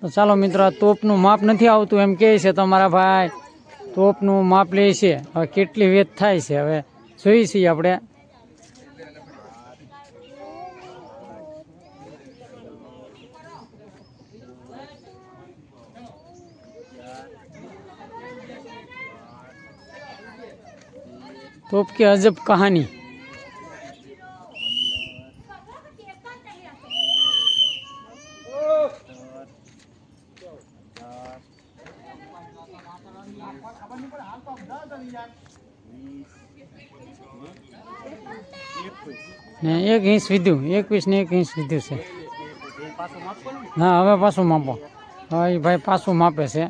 તો ચાલો મિત્રો આ તોપનું માપ નથી આવતું એમ કહે છે તો મારા ભાઈ તોપનું માપ લે છે હવે કેટલી વેત થાય છે હવે જોઈએ છીએ આપણે तोप की अजब कहानी ને એક ઇંચ વીધું, એકવીસ ને એક ઇંચ વીધું છે. હા, હવે પાછું માપો. હવે ભાઈ પાછું માપે છે.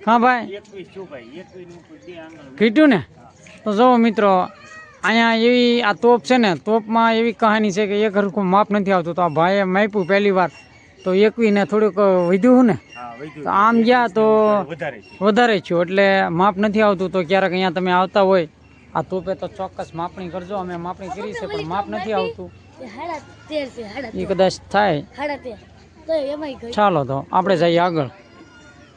હા ભાઈ એકવીસ છું ભાઈ એકવીસનું બે આંગળ કીધું ને તો જુઓ મિત્રો અહીંયા એવી આ તોપ છે ને તોપમાં એવી કહાની છે કે એક હરખું માપ નથી આવતું. તો આ ભાઈએ માપ્યું પહેલી વાર. તો એકવીને થોડુંક વધ્યું ને? હા વૈદ્યુત તો આમ ગયા તો વધારે છે છું એટલે માપ નથી આવતું તો ક્યારેક અહીંયા તમે આવતા હોય આ તોપે તો ચોક્કસ માપણી કરજો અમે માપણી કરી છે પણ માપ નથી આવતું. એ કદાચ થાય. ચાલો તો આપણે જઈએ આગળ.